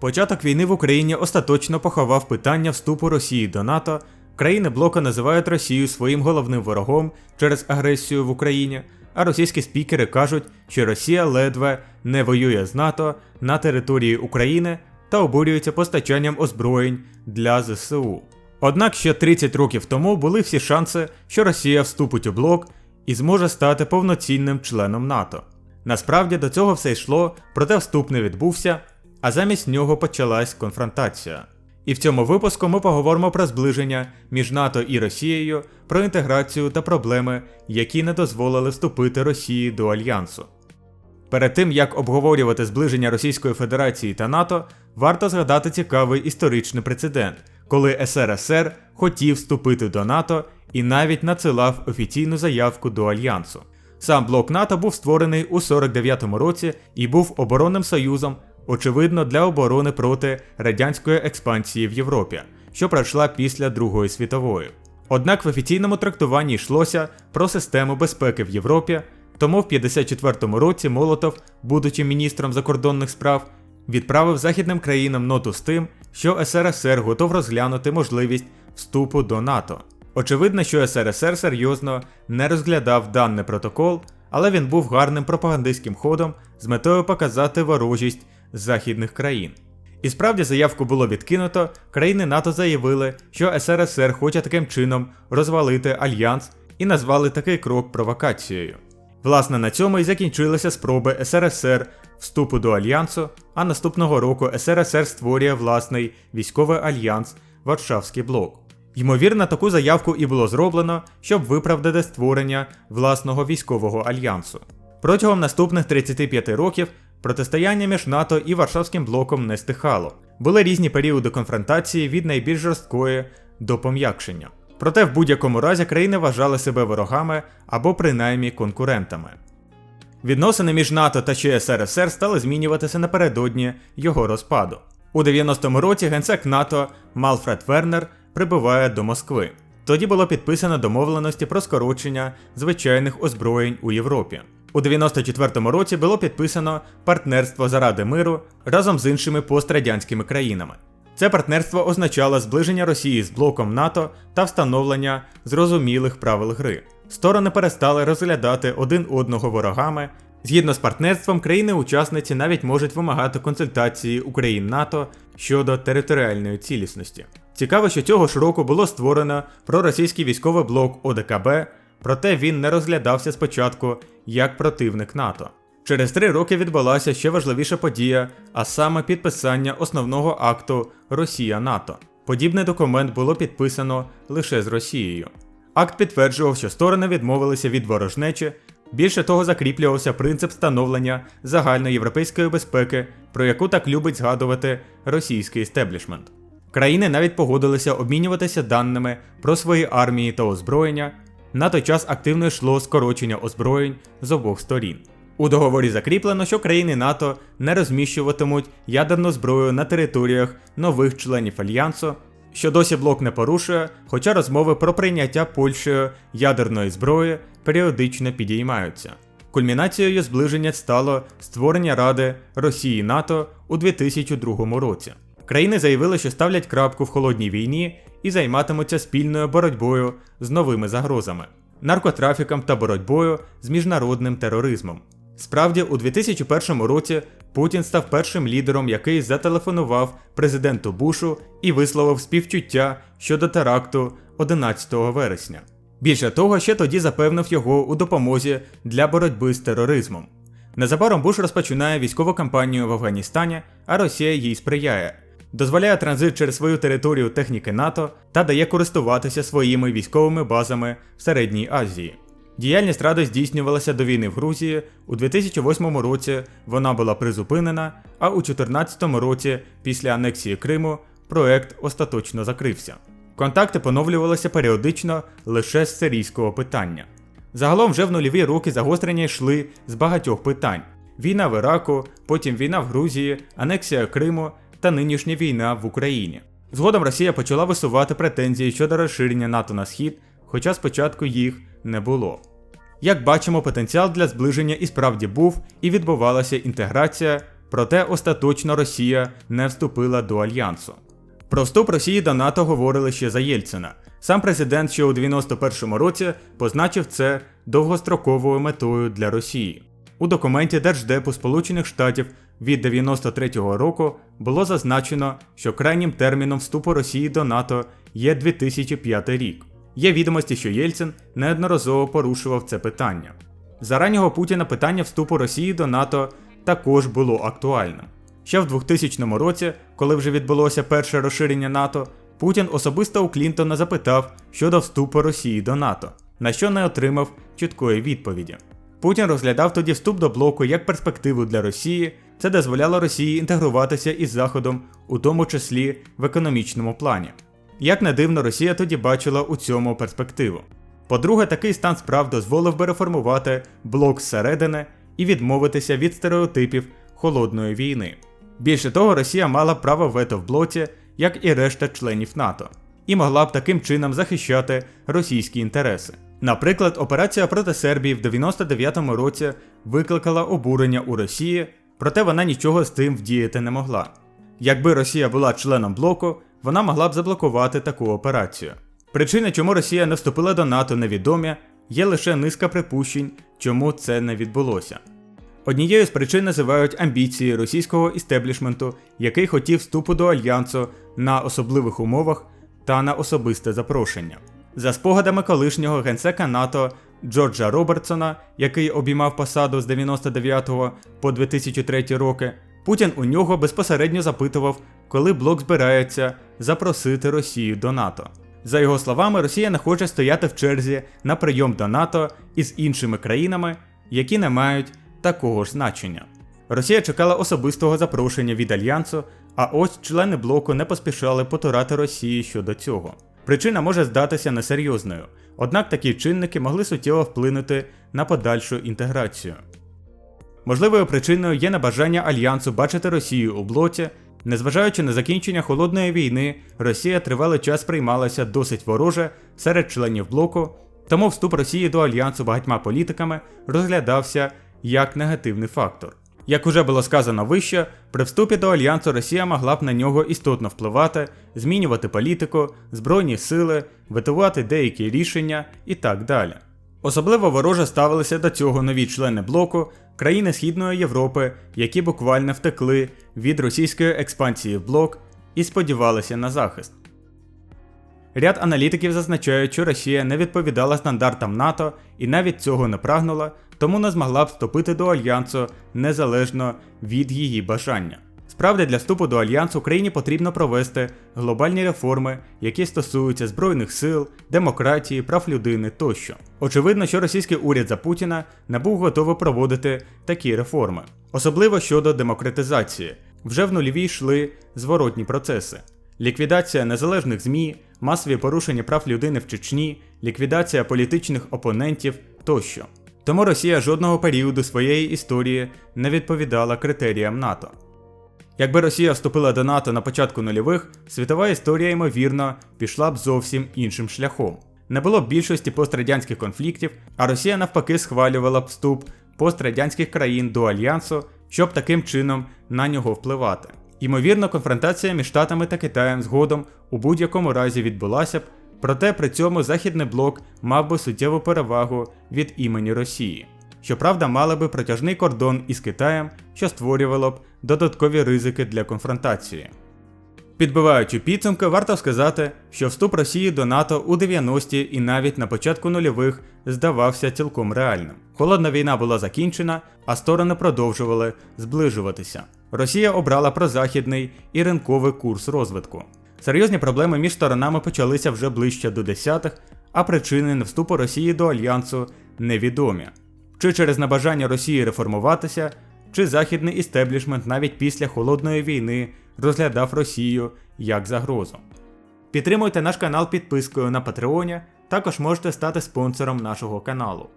Початок війни в Україні остаточно поховав питання вступу Росії до НАТО. Країни блоку називають Росію своїм головним ворогом через агресію в Україні, а російські спікери кажуть, що Росія ледве не воює з НАТО на території України та обурюється постачанням озброєнь для ЗСУ. Однак ще 30 років тому були всі шанси, що Росія вступить у блок і зможе стати повноцінним членом НАТО. Насправді до цього все йшло, проте вступ не відбувся, а замість нього почалась конфронтація. І в цьому випуску ми поговоримо про зближення між НАТО і Росією, про інтеграцію та проблеми, які не дозволили вступити Росії до альянсу. Перед тим як обговорювати зближення Російської Федерації та НАТО, варто згадати цікавий історичний прецедент, коли СРСР хотів вступити до НАТО і навіть надсилав офіційну заявку до альянсу. Сам блок НАТО був створений у 49-му році і був оборонним союзом, очевидно, для оборони проти радянської експансії в Європі, що пройшла після Другої світової. Однак в офіційному трактуванні йшлося про систему безпеки в Європі, тому в 54-му році Молотов, будучи міністром закордонних справ, відправив західним країнам ноту з тим, що СРСР готов розглянути можливість вступу до НАТО. Очевидно, що СРСР серйозно не розглядав даний протокол, але він був гарним пропагандистським ходом з метою показати ворожість західних країн. І справді заявку було відкинуто, країни НАТО заявили, що СРСР хоче таким чином розвалити альянс і назвали такий крок провокацією. Власне, на цьому і закінчилися спроби СРСР вступу до альянсу, а наступного року СРСР створює власний військовий альянс Варшавський блок. Ймовірно, таку заявку і було зроблено, щоб виправдати створення власного військового альянсу. Протягом наступних 35 років протистояння між НАТО і Варшавським блоком не стихало. Були різні періоди конфронтації від найбільш жорсткої до пом'якшення. Проте в будь-якому разі країни вважали себе ворогами або принаймні конкурентами. Відносини між НАТО та ЧСРСР стали змінюватися напередодні його розпаду. У 90-му році генсек НАТО Малфред Вернер прибуває до Москви. Тоді було підписано домовленості про скорочення звичайних озброєнь у Європі. У 94-му році було підписано партнерство заради миру разом з іншими пострадянськими країнами. Це партнерство означало зближення Росії з блоком НАТО та встановлення зрозумілих правил гри. Сторони перестали розглядати один одного ворогами. Згідно з партнерством, країни-учасниці навіть можуть вимагати консультації Україн НАТО щодо територіальної цілісності. Цікаво, що цього ж року було створено проросійський військовий блок ОДКБ, проте він не розглядався спочатку як противник НАТО. Через три роки відбулася ще важливіша подія, а саме підписання основного акту Росія НАТО. Подібний документ було підписано лише з Росією. Акт підтверджував, що сторони відмовилися від ворожнечі. Більше того, закріплювався принцип встановлення загальноєвропейської безпеки, про яку так любить згадувати російський істеблішмент. Країни навіть погодилися обмінюватися даними про свої армії та озброєння. На той час активно йшло скорочення озброєнь з обох сторін. У договорі закріплено, що країни НАТО не розміщуватимуть ядерну зброю на територіях нових членів альянсу, що досі блок не порушує, хоча розмови про прийняття Польщею ядерної зброї періодично підіймаються. Кульмінацією зближення стало створення Ради Росії НАТО у 2002 році. Країни заявили, що ставлять крапку в холодній війні і займатимуться спільною боротьбою з новими загрозами, наркотрафіком та боротьбою з міжнародним тероризмом. Справді, у 2001 році Путін став першим лідером, який зателефонував президенту Бушу і висловив співчуття щодо теракту 11 вересня. Більше того, ще тоді запевнив його у допомозі для боротьби з тероризмом. Незабаром Буш розпочинає військову кампанію в Афганістані, а Росія їй сприяє, дозволяє транзит через свою територію техніки НАТО та дає користуватися своїми військовими базами в Середній Азії. Діяльність Ради здійснювалася до війни в Грузії. У 2008 році вона була призупинена, а у 2014 році, після анексії Криму, проект остаточно закрився. Контакти поновлювалися періодично лише з сирійського питання. Загалом вже в нульові роки загострення йшли з багатьох питань: війна в Іраку, потім війна в Грузії, анексія Криму та нинішня війна в Україні. Згодом Росія почала висувати претензії щодо розширення НАТО на схід, хоча спочатку їх не було. Як бачимо, потенціал для зближення і справді був і відбувалася інтеграція, проте остаточно Росія не вступила до альянсу. Про вступ Росії до НАТО говорили ще за Єльцина. Сам президент ще у 91-му році позначив це довгостроковою метою для Росії. У документі Держдепу Сполучених Штатів від 93-го року було зазначено, що крайнім терміном вступу Росії до НАТО є 2005 рік. Є відомості, що Єльцин неодноразово порушував це питання. За раннього Путіна питання вступу Росії до НАТО також було актуальним. Ще в 2000 році, коли вже відбулося перше розширення НАТО, Путін особисто у Клінтона запитав щодо вступу Росії до НАТО, на що не отримав чіткої відповіді. Путін розглядав тоді вступ до блоку як перспективу для Росії, це дозволяло Росії інтегруватися із Заходом, у тому числі в економічному плані. Як не дивно, Росія тоді бачила у цьому перспективу. По-друге, такий стан справ дозволив би реформувати блок зсередини і відмовитися від стереотипів холодної війни. Більше того, Росія мала право вето в блоці, як і решта членів НАТО, і могла б таким чином захищати російські інтереси. Наприклад, операція проти Сербії в 99-му році викликала обурення у Росії, проте вона нічого з тим вдіяти не могла. Якби Росія була членом блоку, вона могла б заблокувати таку операцію. Причини, чому Росія не вступила до НАТО, невідомі, є лише низка припущень, чому це не відбулося. Однією з причин називають амбіції російського істеблішменту, який хотів вступу до альянсу на особливих умовах та на особисте запрошення. За спогадами колишнього генсека НАТО Джорджа Робертсона, який обіймав посаду з 99 по 2003 роки, Путін у нього безпосередньо запитував, коли блок збирається запросити Росію до НАТО. За його словами, Росія не хоче стояти в черзі на прийом до НАТО із іншими країнами, які не мають такого ж значення. Росія чекала особистого запрошення від альянсу, а ось члени блоку не поспішали потурати Росії щодо цього. Причина може здатися несерйозною, однак такі чинники могли суттєво вплинути на подальшу інтеграцію. Можливою причиною є небажання альянсу бачити Росію у блоці. Незважаючи на закінчення холодної війни, Росія тривалий час приймалася досить вороже серед членів блоку, тому вступ Росії до альянсу багатьма політиками розглядався як негативний фактор. Як уже було сказано вище, при вступі до альянсу Росія могла б на нього істотно впливати, змінювати політику, збройні сили, витувати деякі рішення і так далі. Особливо вороже ставилися до цього нові члени блоку, країни Східної Європи, які буквально втекли від російської експансії в блок і сподівалися на захист. Ряд аналітиків зазначають, що Росія не відповідала стандартам НАТО і навіть цього не прагнула, тому не змогла б вступити до альянсу незалежно від її бажання. Справді, для вступу до альянсу Україні потрібно провести глобальні реформи, які стосуються збройних сил, демократії, прав людини тощо. Очевидно, що російський уряд за Путіна не був готовий проводити такі реформи, особливо щодо демократизації. Вже в нульові йшли зворотні процеси: ліквідація незалежних ЗМІ, масові порушення прав людини в Чечні, ліквідація політичних опонентів тощо. Тому Росія жодного періоду своєї історії не відповідала критеріям НАТО. Якби Росія вступила до НАТО на початку нульових, світова історія, ймовірно, пішла б зовсім іншим шляхом. Не було б більшості пострадянських конфліктів, а Росія навпаки схвалювала б вступ пострадянських країн до альянсу, щоб таким чином на нього впливати. Ймовірно, конфронтація між Штатами та Китаєм згодом у будь-якому разі відбулася б, проте при цьому Західний блок мав би суттєву перевагу від імені Росії. Щоправда, мали би протяжний кордон із Китаєм, що створювало б додаткові ризики для конфронтації. Підбиваючи підсумки, варто сказати, що вступ Росії до НАТО у 90-ті і навіть на початку нульових здавався цілком реальним. Холодна війна була закінчена, а сторони продовжували зближуватися. Росія обрала прозахідний і ринковий курс розвитку. Серйозні проблеми між сторонами почалися вже ближче до десятих, а причини невступу Росії до альянсу невідомі. Чи через небажання Росії реформуватися, чи західний істеблішмент навіть після холодної війни розглядав Росію як загрозу. Підтримуйте наш канал підпискою на Патреоні, також можете стати спонсором нашого каналу.